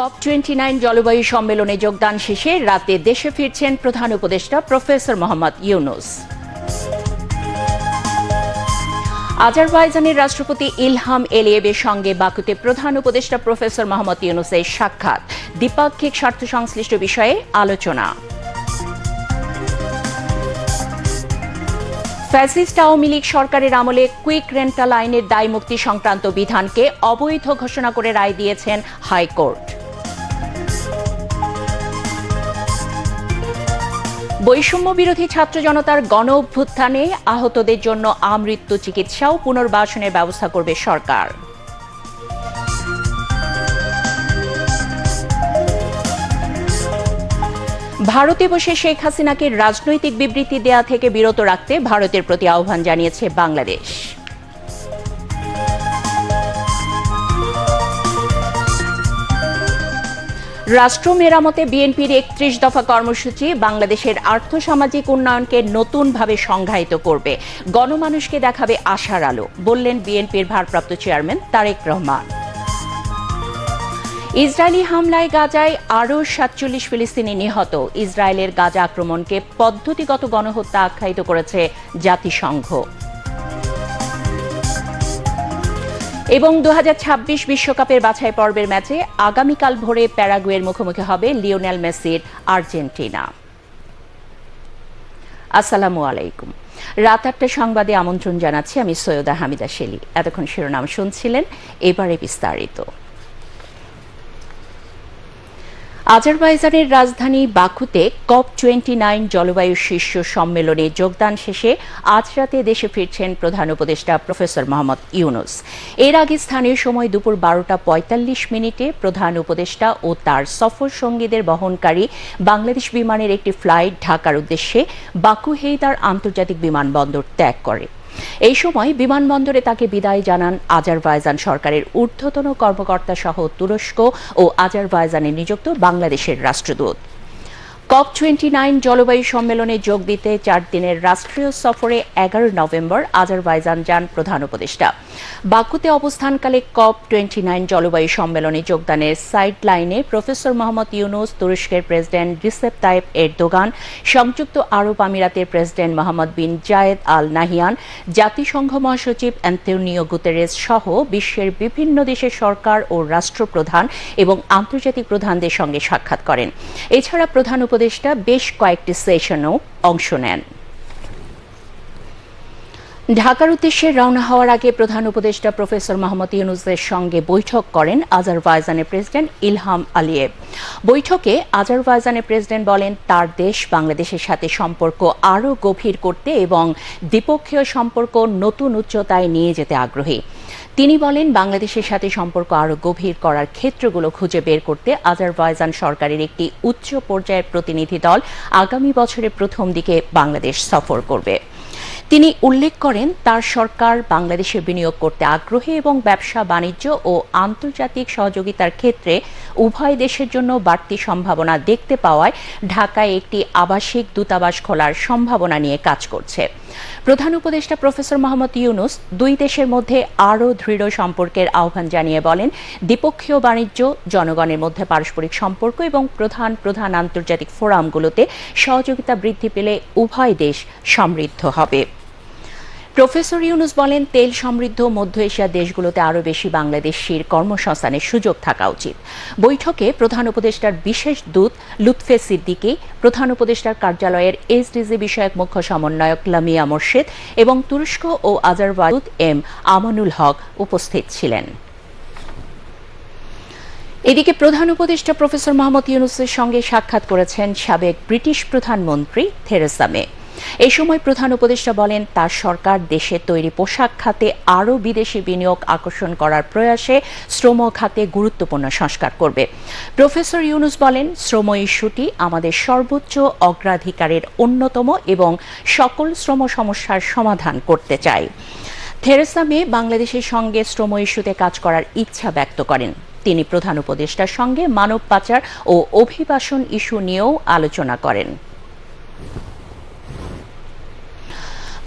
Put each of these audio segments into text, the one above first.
COP twenty nine জলবায়ু সম্মেলনে যোগদান শেষে রাতে দেশে ফিরছেন প্রধান উপদেষ্টা প্রফেসর মোহাম্মদ ইউনুস। আজারবাইজানের রাষ্ট্রপতি ইলহাম এলিয়েবের সঙ্গে বাকুতে প্রধান উপদেষ্টা প্রফেসর মোহাম্মদ ইউনুসের সাক্ষাৎ। দ্বিপাক্ষিক স্বার্থ সংশ্লিষ্ট বিষয়ে আলোচনা। ফ্যাসিস্ট আওয়ামী লীগ সরকারের আমলে কুইক রেন্টাল আইনের দায় মুক্তি সংক্রান্ত বিধানকে অবৈধ ঘোষণা করে রায় দিয়েছেন হাইকোর্ট। বৈষম্য বিরোধী ছাত্র জনতার গণ অভ্যুত্থানে আহতদের জন্য আমৃত্যু চিকিৎসা ও পুনর্বাসনের ব্যবস্থা করবে সরকার। ভারতে বসে শেখ হাসিনাকে রাজনৈতিক বিবৃতি দেয়া থেকে বিরত রাখতে ভারতের প্রতি আহ্বান জানিয়েছে বাংলাদেশ। রাষ্ট্র মেরামতে বিএনপির একত্রিশ দফা কর্মসূচি বাংলাদেশের আর্থসামাজিক উন্নয়নকে নতুনভাবে সংজ্ঞায়িত করবে। গণমানুষকে দেখাবে আশার আলো, বললেন বিএনপির ভারপ্রাপ্ত চেয়ারম্যান তারেক রহমান। ইসরায়েলি হামলায় গাজায় আরও সাতচল্লিশ ফিলিস্তিনি নিহত। ইসরায়েলের গাজা আক্রমণকে পদ্ধতিগত গণহত্যা আখ্যায়িত করেছে জাতিসংঘ। এবং দু বিশ্বকাপের বাছাই পর্বের ম্যাচে আগামীকাল ভোরে প্যারাগুয়ের মুখোমুখি হবে লিওনেল মেসির আর্জেন্টিনা। আসসালামু আলাইকুম। রাত আটটা সংবাদে আমন্ত্রণ জানাচ্ছি আমি সৈয়দা হামিদা শেলি। এতক্ষণ শিরোনাম শুনছিলেন, এবারে বিস্তারিত। আজারবাইজানের রাজধানী বাকুতে কপ টোয়েন্টি নাইন জলবায়ু শীর্ষ সম্মেলনে যোগদান শেষে আজ রাতে দেশে ফিরছেন প্রধান উপদেষ্টা প্রফেসর মোহাম্মদ ইউনুস। এর আগে স্থানীয় সময় দুপুর বারোটা পঁয়তাল্লিশ মিনিটে প্রধান উপদেষ্টা ও তার সফর সঙ্গীদের বহনকারী বাংলাদেশ বিমানের একটি ফ্লাইট ঢাকার উদ্দেশ্যে বাকু হেইদার আন্তর্জাতিক বিমানবন্দর ত্যাগ করে। এই সময় বিমানবন্দরে তাকে বিদায় জানান আজারবাইজান সরকারের ঊর্ধ্বতন কর্মকর্তা সহ তুরস্ক ও আজারবাইজানে নিযুক্ত বাংলাদেশের রাষ্ট্রদূত। কপ টোয়েন্টি নাইন জলবায়ু সম্মেলনে যোগ দিতে চার দিনের রাষ্ট্রীয় সফরে এগারো নভেম্বর আজারবাইজান যান প্রধান উপদেষ্টা। বাকুতে অবস্থানকালে কপ টোয়েন্টি নাইন জলবায়ু সম্মেলনে যোগদানের সাইড লাইনে প্রফেসর মোহাম্মদ ইউনুস, তুরস্কের প্রেসিডেন্ট রিসেপ তাইপ এরদোগান, সংযুক্ত আরব আমিরাতের president Mohammed bin Zayed Al Nahyan জাতিসংঘ মহাসচিব অ্যান্টনিও গুতেরেস সহ বিশ্বের বিভিন্ন দেশের সরকার ও রাষ্ট্রপ্রধান এবং আন্তর্জাতিক প্রধানদের সঙ্গে সাক্ষাৎ করেন। এছাড়া প্রধান উপদেষ্টা বেশ কয়েকটি সেশনও অংশ নেন। ঢাকার উদ্দেশ্যে রওনা হওয়ার আগে প্রধান উপদেষ্টা প্রফেসর মোহাম্মদ ইউনুসের সঙ্গে বৈঠক করেন আজারবাইজানের প্রেসিডেন্ট ইলহাম আলিয়েভ। বৈঠকে আজারবাইজানের প্রেসিডেন্ট বলেন, তার দেশ বাংলাদেশের সাথে সম্পর্ক আরও গভীর করতে এবং দ্বিপক্ষীয় সম্পর্ক নতুন উচ্চতায় নিয়ে যেতে আগ্রহী। তিনি বলেন, বাংলাদেশের সাথে সম্পর্ক আরও গভীর করার ক্ষেত্রগুলো খুঁজে বের করতে আজারবাইজান সরকারের একটি উচ্চ পর্যায়ের প্রতিনিধি দল আগামী বছরের প্রথম দিকে বাংলাদেশ সফর করবে। তিনি উল্লেখ করেন, তার সরকার বাংলাদেশে বিনিয়োগ করতে আগ্রহী এবং ব্যবসা, বাণিজ্য ও আন্তর্জাতিক সহযোগিতার ক্ষেত্রে উভয় দেশের জন্য বাড়তি সম্ভাবনা দেখতে পাওয়ায় ঢাকায় একটি আবাসিক দূতাবাস খোলার সম্ভাবনা নিয়ে কাজ করছে। প্রধান উপদেষ্টা প্রফেসর মোহাম্মদ ইউনুস দুই দেশের মধ্যে আরও দৃঢ় সম্পর্কের আহ্বান জানিয়ে বলেন, দ্বিপক্ষীয় বাণিজ্য, জনগণের মধ্যে পারস্পরিক সম্পর্ক এবং প্রধান প্রধান আন্তর্জাতিক ফোরামগুলোতে সহযোগিতা বৃদ্ধি পেলে উভয় দেশ সমৃদ্ধ হবে। প্রফেসর ইউনুস বলেন, তেল সমৃদ্ধ মধ্য এশিয়ার দেশগুলোতে আরও বেশি বাংলাদেশের কর্মসংস্থানের সুযোগ থাকা উচিত। বৈঠকে প্রধান উপদেষ্টার বিশেষ দূত লুৎফে সিদ্দিকি, প্রধান উপদেষ্টার কার্যালয়ের এসডিজি বিষয়ক মুখ্য সমন্বয়ক লামিয়া মোর্শেদ এবং তুরস্ক ও আজারবাইদ এম আমানুল হক উপস্থিত ছিলেন। এদিকে প্রধান উপদেষ্টা প্রফেসর মোহাম্মদ ইউনুসের সঙ্গে সাক্ষাৎ করেছেন সাবেক ব্রিটিশ প্রধানমন্ত্রী থেরেসা মে। এ সময় প্রধান উপদেষ্টা বলেন, তার সরকার দেশে তৈরি পোশাক খাতে আরও বিদেশি বিনিয়োগ আকর্ষণ করার প্রয়াসে শ্রম খাতে গুরুত্বপূর্ণ সংস্কার করবে। প্রফেসর ইউনুস বলেন, শ্রম ইস্যুটি আমাদের সর্বোচ্চ অগ্রাধিকারের অন্যতম এবং সকল শ্রম সমস্যার সমাধান করতে চাই। থেরেসা মে বাংলাদেশের সঙ্গে শ্রম ইস্যুতে কাজ করার ইচ্ছা ব্যক্ত করেন। তিনি প্রধান উপদেষ্টার সঙ্গে মানব পাচার ও অভিবাসন ইস্যু নিয়েও আলোচনা করেন।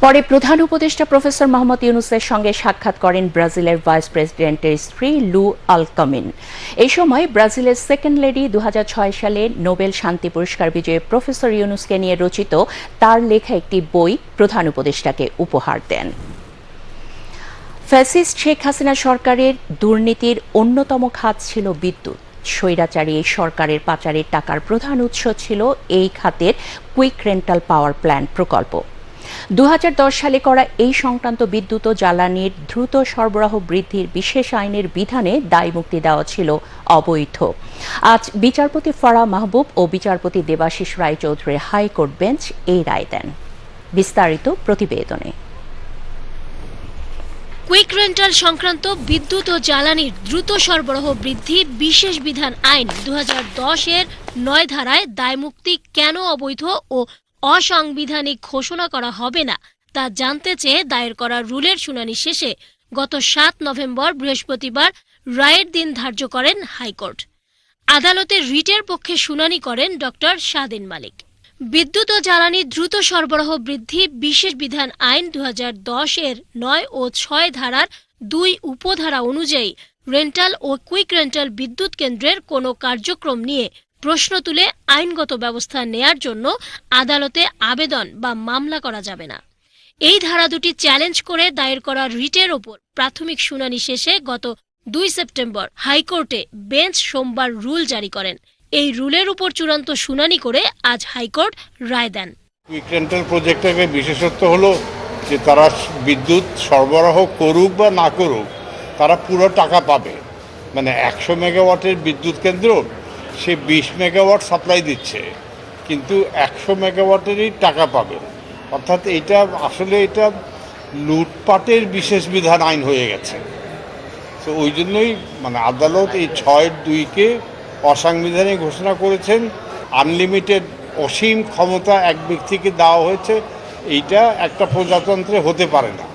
পরে প্রধান উপদেষ্টা প্রফেসর মোহাম্মদ ইউনুসের সঙ্গে সাক্ষাৎ করেন ব্রাজিলের ভাইস প্রেসিডেন্টের স্ত্রী লু আলকামিন। এই সময় ব্রাজিলের সেকেন্ড লেডি দু হাজার ছয় সালে নোবেল শান্তি পুরস্কার বিজয়ী প্রফেসর ইউনুসকে নিয়ে রচিত তার লেখা একটি বই প্রধান উপদেষ্টাকে উপহার দেন। ফ্যাসিস্ট শেখ হাসিনা সরকারের দুর্নীতির অন্যতম খাত ছিল বিদ্যুৎ। স্বৈরাচারী এই সরকারের পাচারের টাকার প্রধান উৎস ছিল এই খাতের কুইক রেন্টাল পাওয়ার প্ল্যান্ট প্রকল্প। দু হাজার দশ সালে করা এই সংক্রান্ত বিদ্যুৎ ও জ্বালানির দ্রুত সরবরাহ বৃদ্ধির বিশেষ আইনের বিধানে দায় মুক্তি দেওয়া ছিল অবৈধ। আজ বিচারপতি ফরা মাহবুব ও বিচারপতি দেবাশিস রায়চৌধুরীর হাইকোর্ট বেঞ্চ এই রায় দেন। বিস্তারিত প্রতিবেদনে। কুইক রেন্টাল সংক্রান্ত বিদ্যুৎ ও জ্বালানির দ্রুত সরবরাহ বৃদ্ধি বিশেষ বিধান আইন দু হাজার দশ এর নয় ধারায় দায়মুক্তি কেন অবৈধ ও অসাংবিধানিক ঘোষণা করা হবে না, তা জানতে চেয়ে দায়ের করা রুলের শুনানি শেষে গত সাত নভেম্বর বৃহস্পতিবার রায়ের দিন ধার্য করেন হাইকোর্ট। আদালতে রিটের পক্ষে শুনানি করেন ডক্টর স্বাধীন মালিক। বিদ্যুৎ ও জ্বালানি দ্রুত সরবরাহ বৃদ্ধি বিশেষ বিধান আইন দু হাজার দশ এর নয় ও ছয় ধারার দুই উপধারা অনুযায়ী রেন্টাল ও কুইক রেন্টাল বিদ্যুৎ কেন্দ্রের কোনো কার্যক্রম নিয়ে প্রশ্ন তুলে আইনগত ব্যবস্থা নেয়ার জন্য আদালতে আবেদন বা মামলা করা যাবে না। এই ধারা দুটি চ্যালেঞ্জ করে দায়ের করা রিটের ওপর প্রাথমিক শুনানি শেষে গত দুই সেপ্টেম্বর হাইকোর্টে বেঞ্চ সোমবার রুল জারি করেন। এই রুলের উপর চূড়ান্ত শুনানি করে আজ হাইকোর্ট রায় দেন। প্রজেক্টের বিশেষত্ব হলো যে তারা বিদ্যুৎ সরবরাহ করুক বা না করুক, তারা পুরো টাকা পাবে। মানে একশো মেগাওয়াটের বিদ্যুৎ কেন্দ্র সে বিশ মেগাওয়াট সাপ্লাই দিচ্ছে, কিন্তু একশো মেগাওয়াটেরই টাকা পাবে। অর্থাৎ এটা আসলে এটা লুটপাটের বিশেষ বিধান আইন হয়ে গেছে। তো ওই জন্যই মানে আদালত এই ছয় দুইকে অসাংবিধানিক ঘোষণা করেছেন। আনলিমিটেড অসীম ক্ষমতা এক ব্যক্তিকে দেওয়া হয়েছে। এইটা একটা প্রজাতন্ত্রে হতে পারে না।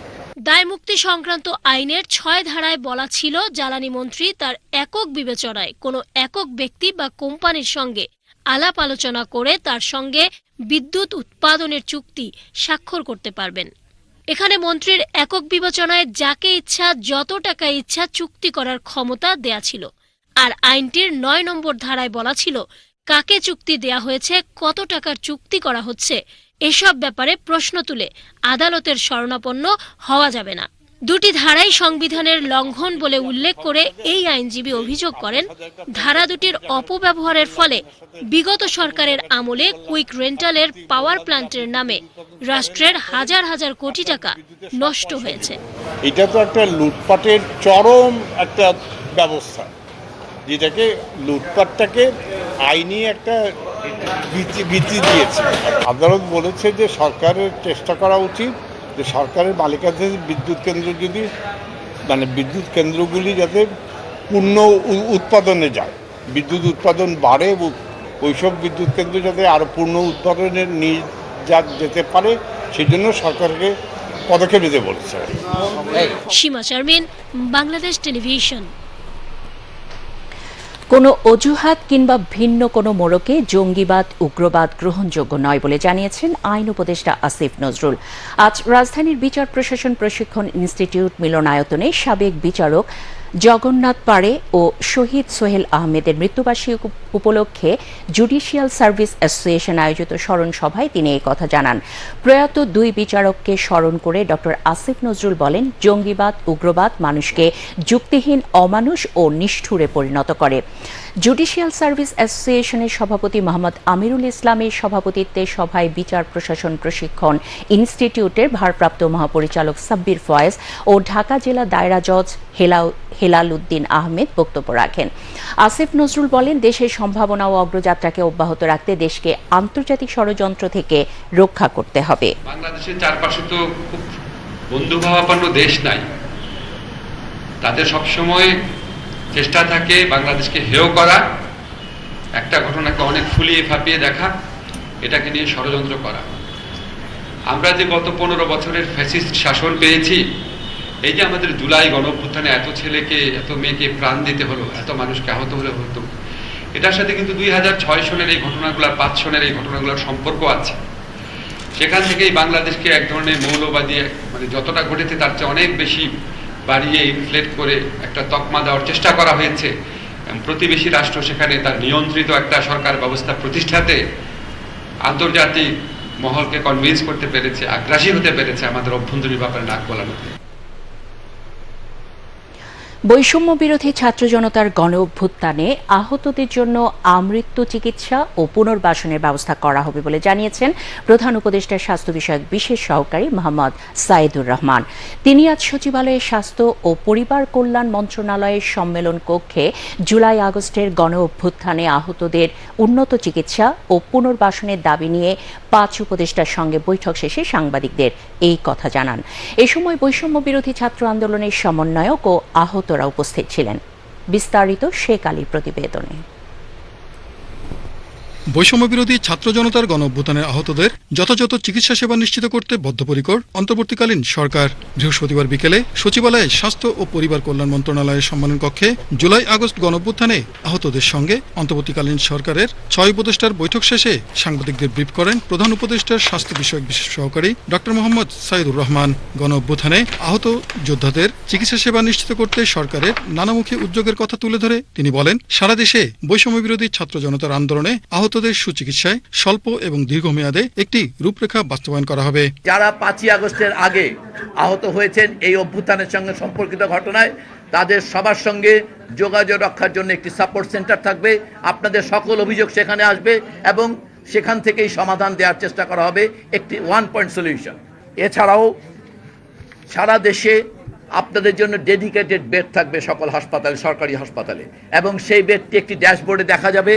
দায়মুক্তি সংক্রান্ত আইনের ছয় ধারায় বলা ছিল, জ্বালানি মন্ত্রী তার একক বিবেচনায় কোনো একক ব্যক্তি বা কোম্পানির সঙ্গে আলাপ আলোচনা করে তার সঙ্গে বিদ্যুৎ উৎপাদনের চুক্তি স্বাক্ষর করতে পারবেন। এখানে মন্ত্রীর একক বিবেচনায় যাকে ইচ্ছা, যত টাকা ইচ্ছা চুক্তি করার ক্ষমতা দেয়া ছিল। আর আইনটির নয় নম্বর ধারায় বলা ছিল, কাকে চুক্তি দেয়া হয়েছে, কত টাকার চুক্তি করা হচ্ছে এসব ব্যাপারে প্রশ্ন তুলে আদালতের শরণাপন্ন হওয়া যাবে না। দুটি ধারাই সংবিধানের লঙ্ঘন বলে উল্লেখ করে এই আইনজীবী অভিযোগ করেন, ধারা দুটির অপব্যবহারের ফলে বিগত সরকারের আমলে কুইক রেন্টালের পাওয়ার প্ল্যান্টের নামে রাষ্ট্রের হাজার হাজার কোটি টাকা নষ্ট হয়েছে। এটা তো একটা লুটপাটের চরম একটা ব্যবস্থা। যেটাকে লুটপাটটাকে আইনি একটা বৃত্তি দিয়েছে। আদালত বলেছে যে সরকারের চেষ্টা করা উচিত যে সরকারের মালিকাধীন বিদ্যুৎ কেন্দ্র যদি মানে বিদ্যুৎ কেন্দ্রগুলি যাতে পূর্ণ উৎপাদনে যায়। বিদ্যুৎ উৎপাদন বাড়ে ওইসব বিদ্যুৎ কেন্দ্র যাতে আরও পূর্ণ উৎপাদনে নিয়ে যা যেতে পারে সেই জন্য সরকারকে পদক্ষেপ নিতে বলেছে। সীমা শারমিন বাংলাদেশ টেলিভিশন। কোনো অজুহাত কিংবা ভিন্ন কোনো মোড়কে জঙ্গিবাদ, উগ্রবাদ গ্রহণযোগ্য নয় বলে জানিয়েছেন আইন উপদেষ্টা আসিফ নজরুল। আজ রাজধানীর বিচার প্রশাসন প্রশিক্ষণ ইনস্টিটিউট মিলনায়তনে সাবেক বিচারক জগন্নাথ পাড়ে ও শহীদ সোহেল আহমেদের মৃত্যুবার্ষিকী উপলক্ষে জুডিশিয়াল সার্ভিস অ্যাসোসিয়েশন আয়োজিত স্মরণ সভায় তিনি এই কথা জানান। প্রয়াত দুই বিচারককে স্মরণ করে ডক্টর আসিফ নজরুল বলেন, জঙ্গিবাদ, উগ্রবাদ মানুষকে যুক্তিহীন, অমানুষ ও নিষ্ঠুরে পরিণত করে। জুডিশিয়াল সার্ভিস অ্যাসোসিয়েশনের সভাপতি মোহাম্মদ আমিরুল ইসলামের সভাপতিত্বে সভায় বিচার প্রশাসন প্রশিক্ষণ ইনস্টিটিউটের ভারপ্রাপ্ত মহাপরিচালক সাব্বির ফয়েজ ও ঢাকা জেলা দায়রা জজ হেলাউ হেলাল উদ্দিন আহমেদ বক্তব্য রাখেন। আসিফ নজরুল বলেন, দেশের সম্ভাবনা ও অগ্রযাত্রাকে অব্যাহত রাখতে দেশকে আন্তর্জাতিক ষড়যন্ত্র থেকে রক্ষা করতে হবে। বাংলাদেশের চারপাশে তো খুব বন্ধুভাবাপন্ন দেশ নাই। তাদের সবসময় চেষ্টা থাকে বাংলাদেশকে হেয় করা, একটা ঘটনাকে অনেক ফুলিয়ে ফাঁপিয়ে দেখা, এটাকে নিয়ে ষড়যন্ত্র করা। আমরা যে গত পনেরো বছরের ফ্যাসিস্ট শাসন পেয়েছি এই যে আমাদের জুলাই গণঅভ্যুত্থানে এত ছেলেকে, এত মেয়েকে প্রাণ দিতে হলো, এত মানুষকে আহত হলে হতো, এটার সাথে কিন্তু দুই হাজার ছয় সনের এই ঘটনাগুলোর পাঁচ সনের এই ঘটনাগুলোর সম্পর্ক আছে। সেখান থেকেই বাংলাদেশকে এক ধরনের মৌলবাদী মানে যতটা ঘটেছে তার চেয়ে অনেক বেশি বাড়িয়ে ইনফ্লেট করে একটা তকমা দেওয়ার চেষ্টা করা হয়েছে। প্রতিবেশী রাষ্ট্র সেখানে তার নিয়ন্ত্রিত একটা সরকার ব্যবস্থা প্রতিষ্ঠাতে আন্তর্জাতিক মহলকে কনভিন্স করতে পেরেছে, আগ্রাসী হতে পেরেছে আমাদের অভ্যন্তরীণ ব্যাপারে নাক গলানোতে। বৈষম্য বিরোধী ছাত্র জনতার গণ অভ্যুত্থানে আহতদের জন্য আমৃত্যু চিকিৎসা ও পুনর্বাসনের ব্যবস্থা করা হবে বলে জানিয়েছেন প্রধান উপদেষ্টার স্বাস্থ্য বিষয়ক বিশেষ সহকারী মোহাম্মদ সাইদুর রহমান। তিনি আজ সচিবালয়ে স্বাস্থ্য ও পরিবার কল্যাণ মন্ত্রণালয়ের সম্মেলন কক্ষে জুলাই আগস্টের গণ অভ্যুত্থানে আহতদের উন্নত চিকিৎসা ও পুনর্বাসনের দাবি নিয়ে পাঁচ উপদেষ্টার সঙ্গে বৈঠক শেষে সাংবাদিকদের এই কথা জানান। এ সময় বৈষম্য বিরোধী ছাত্র আন্দোলনের সমন্বয়ক ও আহতরা উপস্থিত ছিলেন। বিস্তারিত শেখ আলীর প্রতিবেদনে। বৈষম্য বিরোধী ছাত্র জনতার গণ অভ্যুত্থানের আহতদের যথাযথ চিকিৎসা সেবা নিশ্চিত করতে বদ্ধপরিকর অন্তর্বর্তীকালীন সরকার। বৃহস্পতিবার বিকেলে সচিবালয়ে স্বাস্থ্য ও পরিবার কল্যাণ মন্ত্রণালয়ের সম্মেলন কক্ষে জুলাই আগস্ট গণ অভ্যুত্থানে আহতদের সঙ্গে অন্তর্বর্তীকালীন সরকারের ছয় উপদেষ্টার বৈঠক শেষে সাংবাদিকদের ব্রিফ করেন প্রধান উপদেষ্টার স্বাস্থ্য বিষয়ক বিশেষ সহকারী ডক্টর মোহাম্মদ সাইদুর রহমান। গণ অভ্যুত্থানে আহত যোদ্ধাদের চিকিৎসা সেবা নিশ্চিত করতে সরকারের নানামুখী উদ্যোগের কথা তুলে ধরে তিনি বলেন, সারা দেশে বৈষম্য বিরোধী ছাত্র জনতার আন্দোলনে আহতদের সুচিকিৎসায় স্বল্প এবং দীর্ঘমেয়াদে একটি রূপরেখা বাস্তবায়ন করা হবে। যারা পাঁচই আগস্টের আগে আহত হয়েছেন এই অভ্যুত্থানের সঙ্গে সম্পর্কিত ঘটনায়, তাদের সবার সঙ্গে যোগাযোগ রক্ষার জন্য একটি সাপোর্ট সেন্টার থাকবে। আপনাদের সকল অভিযোগ সেখানে আসবে এবং সেখান থেকেই সমাধান দেওয়ার চেষ্টা করা হবে একটি ওয়ান পয়েন্ট সলিউশন এছাড়াও সারা দেশে আপনাদের জন্য ডেডিকেটেড বেড থাকবে সকল হাসপাতালে, সরকারি হাসপাতালে। এবং সেই বেডটি একটি ড্যাশবোর্ডে দেখা যাবে।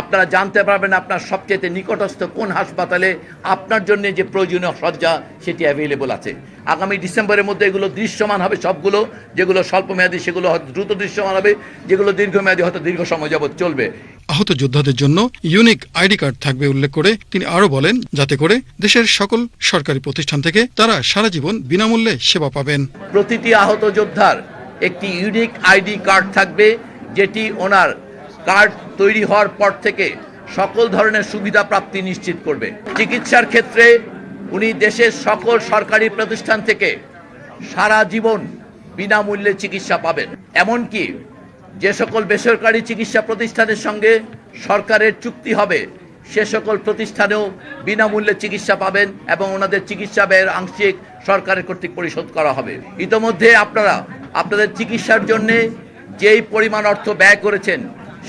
আপনারা জানতে পারবেন আপনার সবচেয়ে নিকটস্থ কোন হাসপাতালে আপনার জন্য যে প্রয়োজনীয় সজ্জা সেটি অ্যাভেলেবল আছে। আগামী ডিসেম্বরের মধ্যে এগুলো দৃশ্যমান হবে সবগুলো যেগুলো স্বল্পমেয়াদী সেগুলো দ্রুত দৃশ্যমান হবে যেগুলো দীর্ঘমেয়াদী হয়তো দীর্ঘ সময় যাবৎ চলবে। আহত যোদ্ধাদের জন্য ইউনিক আইডি কার্ড থাকবে উল্লেখ করে তিনি আরও বলেন যাতে করে দেশের সকল সরকারি প্রতিষ্ঠান থেকে তারা সারা জীবন বিনামূল্যে সেবা পাবেন। প্রতিটি আহত যোদ্ধার একটি ইউনিক আইডি কার্ড থাকবে যেটি ওনার কার্ড তৈরি হওয়ার পর থেকে সকল ধরনের সুবিধা প্রাপ্তি নিশ্চিত করবে। চিকিৎসার ক্ষেত্রে উনি দেশের সকল সরকারি প্রতিষ্ঠান থেকে সারা জীবন বিনামূল্যে চিকিৎসা পাবেন। এমনকি যে সকল বেসরকারি চিকিৎসা প্রতিষ্ঠানের সঙ্গে সরকারের চুক্তি হবে, সে সকল প্রতিষ্ঠানেও বিনামূল্যে চিকিৎসা পাবেন এবং ওনাদের চিকিৎসা ব্যয়ের আংশিক সরকারের কর্তৃক পরিশোধ করা হবে। ইতোমধ্যে আপনারা আপনাদের চিকিৎসার জন্যে যেই পরিমাণ অর্থ ব্যয় করেছেন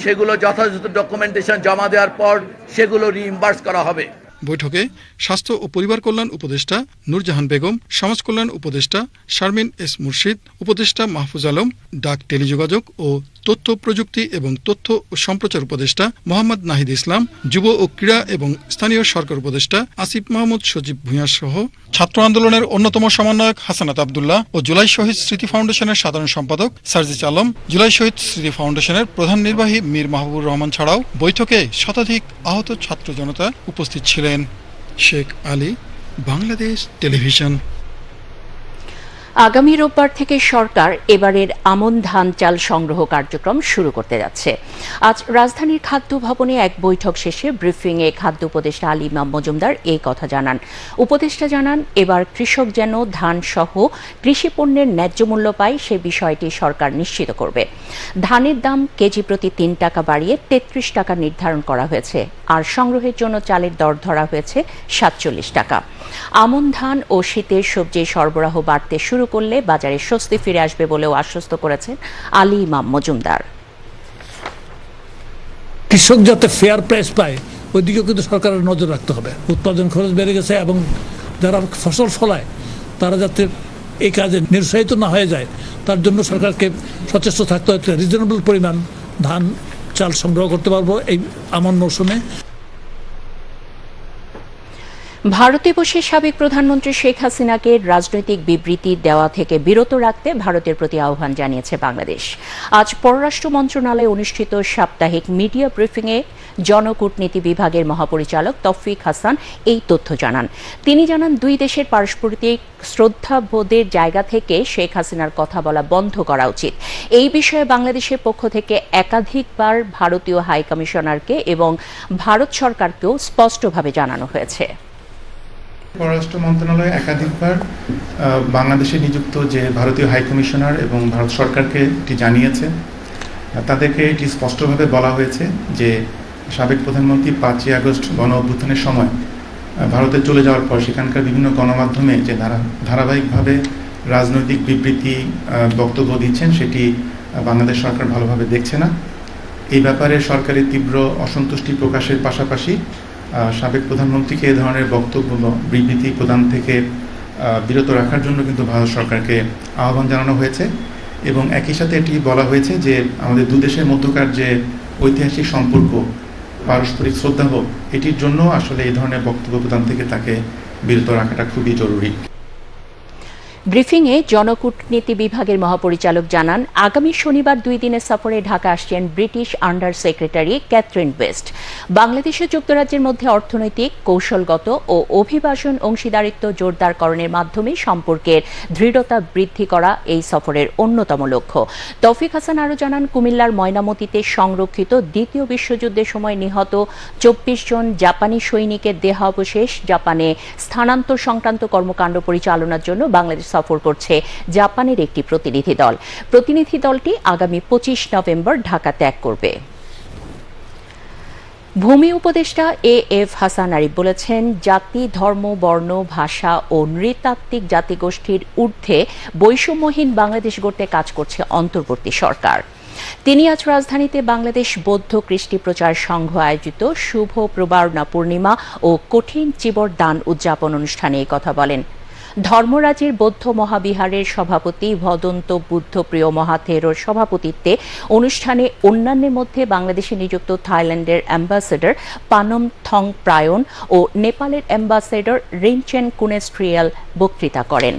সেগুলো যথাযথ ডকুমেন্টেশন জমা দেওয়ার পর সেগুলো রিইম্বার্স করা হবে। বৈঠকে স্বাস্থ্য ও পরিবার কল্যাণ উপদেষ্টা নূরজাহান বেগম, সমাজ কল্যাণ উপদেষ্টা শারমিন এস মুর্শিদ, উপদেষ্টা মাহফুজ আলম, ডাক টেলিযোগাযোগ ও তথ্য প্রযুক্তি এবং তথ্য ও সম্প্রচার উপদেষ্টা মোহাম্মদ নাহিদ ইসলাম, যুব ও ক্রীড়া এবং স্থানীয় সরকার উপদেষ্টা আসিফ মাহমুদ, সজীব ভূঁইয়া সহ ছাত্র আন্দোলনের অন্যতম সমন্বয়ক হাসানাত আবদুল্লাহ ও জুলাই শহীদ স্মৃতি ফাউন্ডেশনের সাধারণ সম্পাদক সার্জিস আলম, জুলাই শহীদ স্মৃতি ফাউন্ডেশনের প্রধান নির্বাহী মীর মাহবুবুর রহমান ছাড়াও বৈঠকে শতাধিক আহত ছাত্র জনতা উপস্থিত ছিলেন। শেখ আলী, বাংলাদেশ টেলিভিশন। আগামী রোববার থেকে সরকার এবারের আমন ধান চাল সংগ্রহ কার্যক্রম শুরু করতে যাচ্ছে। আজ রাজধানীর খাদ্য ভবনে এক বৈঠক শেষে ব্রিফিংয়ে খাদ্য উপদেষ্টা আলী মজুমদার এই কথা জানান। উপদেষ্টা জানান, এবার কৃষক যেন ধান সহ কৃষি পণ্যের ন্যায্য মূল্য পায় সে বিষয়টি সরকার নিশ্চিত করবে। ধানের দাম কেজি প্রতি তিন টাকা বাড়িয়ে তেত্রিশ টাকা নির্ধারণ করা হয়েছে। আর সংগ্রহের জন্য চালের দর ধরা হয়েছে সাতচল্লিশ টাকা। আমন ধান ও শীতের সবজি সরবরাহ বাড়তে শুরু করলে বাজারে স্বস্তি ফিরে আসবে বলেও আশ্বস্ত করেছেন আলী ইমাম মজুমদার। কৃষক যাতে ফেয়ার প্রাইস পায়, ওইদিকেও কিন্তু সরকারের নজর রাখতে হবে। উৎপাদন খরচ বেড়ে গেছে এবং যারা ফসল ফলায়, তারা যাতে এই কাজে নিরুৎসাহিত না হয়ে যায়, তার জন্য সরকারকে সচেষ্ট থাকতে হচ্ছে রিজনেবল পরিমাণ ধান, চাল সংগ্রহ করতে পারব এই আমন মৌসুমে। ভারতে বসে সাবেক প্রধানমন্ত্রী শেখ হাসিনাকে রাজনৈতিক বিবৃতি দেওয়া থেকে বিরত রাখতে ভারতের প্রতি আহ্বান জানিয়েছে বাংলাদেশ। আজ পররাষ্ট্র মন্ত্রণালয়ে অনুষ্ঠিত সাপ্তাহিক মিডিয়া ব্রিফিংয়ে জনকূটনীতি বিভাগের মহাপরিচালক তফিক হাসান এই তথ্য জানান। তিনি জানান, দুই দেশের পারস্পরিক শ্রদ্ধাবোধের জায়গা থেকে শেখ হাসিনার কথা বলা বন্ধ করা উচিত। এই বিষয়ে বাংলাদেশের পক্ষ থেকে একাধিকবার ভারতীয় হাই কমিশনারকে এবং ভারত সরকারকেও স্পষ্টভাবে জানানো হয়েছে। পররাষ্ট্র মন্ত্রণালয় একাধিকবার বাংলাদেশে নিযুক্ত যে ভারতীয় হাই কমিশনার এবং ভারত সরকারকে এটি জানিয়েছে। তাদেরকে এটি স্পষ্টভাবে বলা হয়েছে যে, সাবেক প্রধানমন্ত্রী পাঁচই আগস্ট গণ অভ্যুত্থানের সময় ভারতে চলে যাওয়ার পর সেখানকার বিভিন্ন গণমাধ্যমে যে ধারা, ধারাবাহিকভাবে রাজনৈতিক বিবৃতি বক্তব্য দিচ্ছেন, সেটি বাংলাদেশ সরকার ভালোভাবে দেখছে না। এই ব্যাপারে সরকারের তীব্র অসন্তুষ্টি প্রকাশের পাশাপাশি সাবেক প্রধানমন্ত্রীকে এ ধরনের বক্তব্য বিবৃতি প্রদান থেকে বিরত রাখার জন্য কিন্তু ভারত সরকারকে আহ্বান জানানো হয়েছে। এবং একই সাথে এটি বলা হয়েছে যে, আমাদের দু দেশের মধ্যকার যে ঐতিহাসিক সম্পর্ক, পারস্পরিক শ্রদ্ধা হোক, এটির জন্য আসলে এই ধরনের বক্তব্য প্রদান থেকে তাকে বিরত রাখাটা খুবই জরুরি। ব্রিফিংয়ে জনকূটনীতি বিভাগের মহাপরিচালক জানান, আগামী শনিবার দুই দিনের সফরে ঢাকা আসছেন British under secretary Catherine West. Bangladesh ও যুক্তরাজ্যের মধ্যে অর্থনৈতিক, কৌশলগত ও অভিবাসন অংশীদারিত্ব জোরদারকরণের মাধ্যমে সম্পর্কের দৃঢ়তা বৃদ্ধি করা এই সফরের অন্যতম লক্ষ্য। তৌফিক হাসান আরও জানান, কুমিল্লার ময়নামতিতে সংরক্ষিত দ্বিতীয় বিশ্বযুদ্ধের সময় নিহত চব্বিশ জন জাপানি সৈনিকের দেহাবশেষ। জাপানে স্থানান্তর সংক্রান্ত কর্মকাণ্ড পরিচালনার জন্য বাংলাদেশ সফর করছে জাপানের একটি প্রতিনিধি দল। প্রতিনিধি দলটি আগামী পঁচিশ নভেম্বর ঢাকা ত্যাগ করবে। ভূমি উপদেষ্টা এ এফ হাসান আরিফ বলেছেন, জাতি, ধর্ম, বর্ণ, ভাষা ও নৃতাত্ত্বিক জাতিগোষ্ঠীর ঊর্ধ্বে বৈষম্যহীন বাংলাদেশ গড়তে কাজ করছে অন্তর্বর্তী সরকার। তিনি আজ রাজধানীতে বাংলাদেশ বৌদ্ধ কৃষ্টি প্রচার সংঘ আয়োজিত শুভ প্রবারণা পূর্ণিমা ও কঠিন চিবর দান উদযাপন অনুষ্ঠানে কথা বলেন। ধর্মরাজের বৌদ্ধ মহাবিহারের সভাপতি ভদন্ত বুদ্ধপ্রিয় মহাথেরোর সভাপতিত্বে অনুষ্ঠানে অন্যান্যের মধ্যে বাংলাদেশে নিযুক্ত থাইল্যান্ডের অ্যাম্বাসেডর পানম থং প্রায়ন ও নেপালের অ্যাম্বাসেডর রিনচেন কুনেস্ট্রিয়াল বক্তৃতা করেন।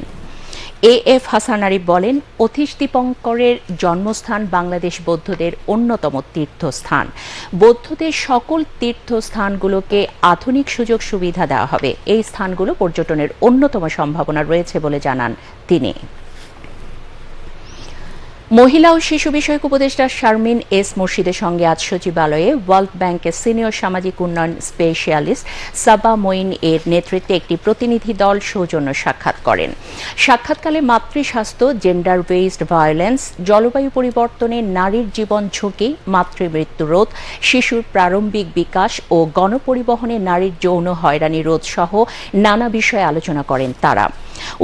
এ এফ হাসান আরিফ বলেন অথিশ দীপঙ্করের জন্মস্থান বাংলাদেশ বৌদ্ধদের অন্যতম তীর্থস্থান। বৌদ্ধদের সকল তীর্থস্থানগুলোকে আধুনিক সুযোগ সুবিধা দেওয়া হবে। এই স্থানগুলো পর্যটনের অন্যতম সম্ভাবনা রয়েছে বলে জানান তিনি। মহিলা ও শিশু বিষয়ক উপদেষ্টা শারমিন এস মুর্শিদের সঙ্গে আজ সচিবালয়ে ওয়ার্ল্ড ব্যাংকের সিনিয়র সামাজিক উন্নয়ন স্পেশালিস্ট সাবা মঈন এর নেতৃত্বে একটি প্রতিনিধি দল সৌজন্য সাক্ষাৎ করেন। সাক্ষাৎকালে মাতৃস্বাস্থ্য জেন্ডার বেসড ভায়োলেন্স জলবায়ু পরিবর্তনে নারীর জীবন ঝুঁকি, মাতৃমৃত্যু রোধ, শিশুর প্রারম্ভিক বিকাশ ও গণপরিবহনে নারীর যৌন হয়রানি রোধ সহ নানা বিষয়ে আলোচনা করেন তারা।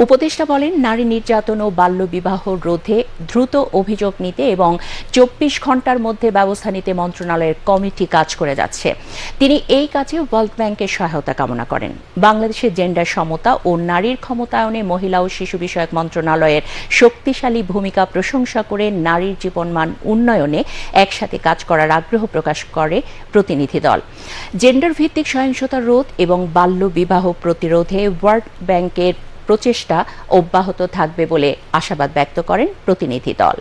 উপদেষ্টা বলেন, নারী নির্যাতন ও বাল্যবিবাহ রোধে দ্রুত অভিযোগ নিতে এবং চব্বিশ ঘণ্টার মধ্যে ব্যবস্থা নিতে মন্ত্রণালয়ের কমিটি কাজ করে যাচ্ছে। তিনি এই কাজে ওয়ার্ল্ড ব্যাংকের সহায়তা কামনা করেন। বাংলাদেশের জেন্ডার সমতা ও নারীর ক্ষমতায়নে মহিলা ও শিশু বিষয়ক মন্ত্রণালয়ের শক্তিশালী ভূমিকা প্রশংসা করে নারীর জীবনমান উন্নয়নে একসাথে কাজ করার আগ্রহ প্রকাশ করে প্রতিনিধি দল। জেন্ডার ভিত্তিক সহিংসতা রোধ এবং বাল্য বিবাহ প্রতিরোধে ওয়ার্ল্ড ব্যাংকের প্রচেষ্টা অব্যাহত থাকবে বলে আশাবাদ ব্যক্ত করেন প্রতিনিধি দল।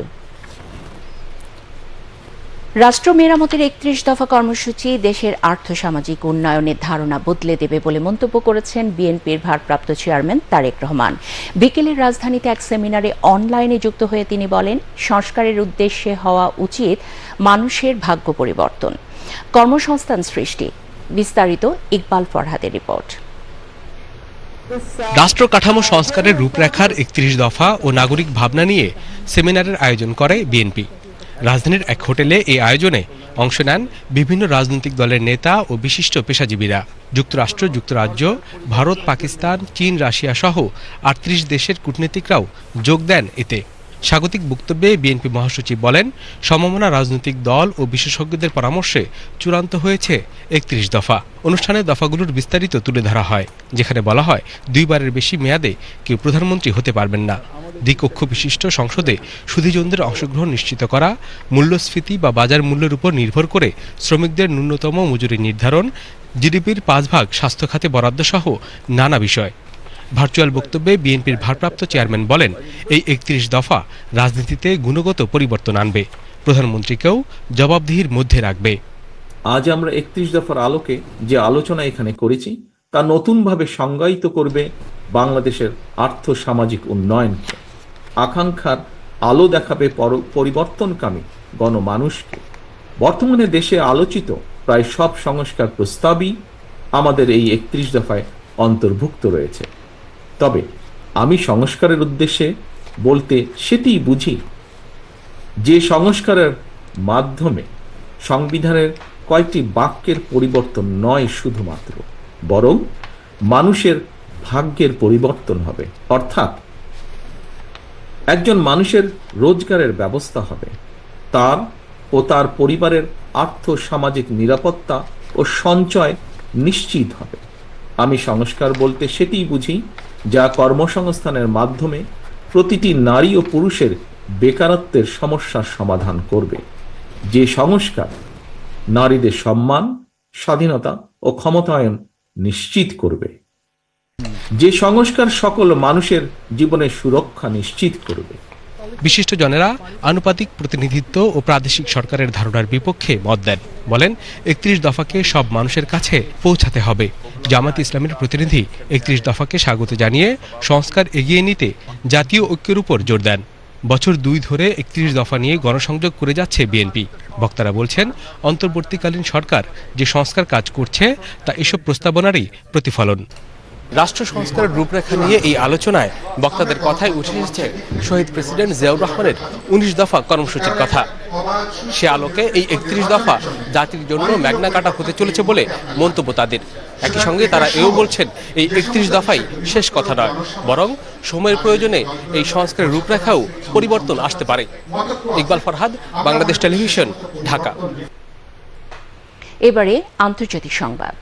রাষ্ট্র মেরামতের একত্রিশ দফা কর্মসূচি দেশের আর্থসামাজিক উন্নয়নের ধারণা বদলে দেবে বলে মন্তব্য করেছেন বিএনপির ভারপ্রাপ্ত চেয়ারম্যান তারেক রহমান। বিকেলের রাজধানীতে এক সেমিনারে অনলাইনে যুক্ত হয়ে তিনি বলেন, সংস্কারের উদ্দেশ্যে হওয়া উচিত মানুষের ভাগ্য পরিবর্তন। কর্মসংস্থান সৃষ্টি। বিস্তারিত ইকবাল ফরহাদের রিপোর্ট। রাষ্ট্র কাঠামো সংস্কারের রূপরেখার একত্রিশ দফা ও নাগরিক ভাবনা নিয়ে সেমিনারের আয়োজন করে বিএনপি। রাজধানীর এক হোটেলে এই আয়োজনে অংশ নেন বিভিন্ন রাজনৈতিক দলের নেতা ও বিশিষ্ট পেশাজীবীরা। যুক্তরাষ্ট্র, যুক্তরাজ্য, ভারত, পাকিস্তান, চীন, রাশিয়া সহ আটত্রিশ দেশের কূটনীতিকরাও যোগ দেন এতে। স্বাগতিক বক্তব্যে বিএনপি মহাসচিব বলেন, সমমনা রাজনৈতিক দল ও বিশেষজ্ঞদের পরামর্শে চূড়ান্ত হয়েছে একত্রিশ দফা। অনুষ্ঠানে দফাগুলোর বিস্তারিত তুলে ধরা হয়, যেখানে বলা হয়, দুইবারের বেশি মেয়াদে কেউ প্রধানমন্ত্রী হতে পারবেন না। দ্বিকক্ষ বিশিষ্ট সংসদে সুধীজনদের অংশগ্রহণ নিশ্চিত করা, মূল্যস্ফীতি বা বাজার মূল্যের উপর নির্ভর করে শ্রমিকদের ন্যূনতম মজুরি নির্ধারণ, জিডিপির পাঁচ ভাগ স্বাস্থ্য খাতে বরাদ্দ সহ নানা বিষয়। ভার্চুয়াল বক্তব্যে বিএনপির ভারপ্রাপ্ত চেয়ারম্যান বলেন, এই একত্রিশ দফা রাজনীতিতে গুণগত পরিবর্তন আনবে। প্রধানমন্ত্রীকেও জবাবদিহির মধ্যে রাখবে। আজ আমরা একত্রিশ দফার আলোকে যে আলোচনা এখানে করেছি, তা নতুনভাবে সংজ্ঞায়িত করবে বাংলাদেশের আর্থ সামাজিক উন্নয়ন। আকাঙ্ক্ষার আলো দেখাবে পর- পরিবর্তনকামী গণমানুষকে। বর্তমানে দেশে আলোচিত প্রায় সব সংস্কার প্রস্তাবই আমাদের এই একত্রিশ দফায় অন্তর্ভুক্ত রয়েছে। তবে আমি সংস্কারের উদ্দেশ্যে বলতে সেটিই বুঝি যে সংস্কারের মাধ্যমে সংবিধানের কয়েকটি বাক্যের পরিবর্তন নয় শুধুমাত্র, বরং মানুষের ভাগ্যের পরিবর্তন হবে। অর্থাৎ একজন মানুষের রোজগারের ব্যবস্থা হবে। তার ও তার পরিবারের আর্থ সামাজিক নিরাপত্তা ও সঞ্চয় নিশ্চিত হবে। আমি সংস্কার বলতে সেটিই বুঝি যা কর্মসংস্থানের মাধ্যমে প্রতিটি নারী ও পুরুষের বেকারত্বের সমস্যার সমাধান করবে। যে সংস্কার নারীদের সম্মান, স্বাধীনতা ও ক্ষমতায়ন নিশ্চিত করবে। যে সংস্কার সকল মানুষের জীবনের সুরক্ষা নিশ্চিত করবে। বিশিষ্ট জনেরা আনুপাতিক প্রতিনিধিত্ব ও প্রাদেশিক সরকারের ধারণার বিপক্ষে মত দেন। বলেন, একত্রিশ দফাকে সব মানুষের কাছে পৌঁছাতে হবে। জামাত ইসলামের প্রতিনিধি একত্রিশ দফাকে স্বাগত জানিয়ে সংস্কার এগিয়ে নিতে জাতীয় ঐক্যের উপর জোর দেন। বছর দুই ধরে একত্রিশ দফা নিয়ে গণসংযোগ করে যাচ্ছে বিএনপি। বক্তারা বলছেন, অন্তর্বর্তীকালীন সরকার যে সংস্কার কাজ করছে, তা এসব প্রস্তাবনারই প্রতিফলন। রাষ্ট্র সংস্কারের রূপরেখা নিয়ে এই আলোচনায় বক্তাদের কথায় উঠে এসেছে শহীদ প্রেসিডেন্ট জিয়াউর রহমানের উনিশ দফা কর্মসূচির কথা। সে আলোকে এই একত্রিশ দফা জাতির জন্য ম্যাগনা কাটা হতে চলেছে বলে মন্তব্য তাদের। একই সঙ্গে তারা এও বলছেন, এই একত্রিশ দফাই শেষ কথা নয়, বরং সময়ের প্রয়োজনে এই সংস্কারের রূপরেখাও পরিবর্তন আসতে পারে। ইকবাল ফরহাদ, বাংলাদেশ টেলিভিশন, ঢাকা। এবারে আন্তর্জাতিক সংবাদ।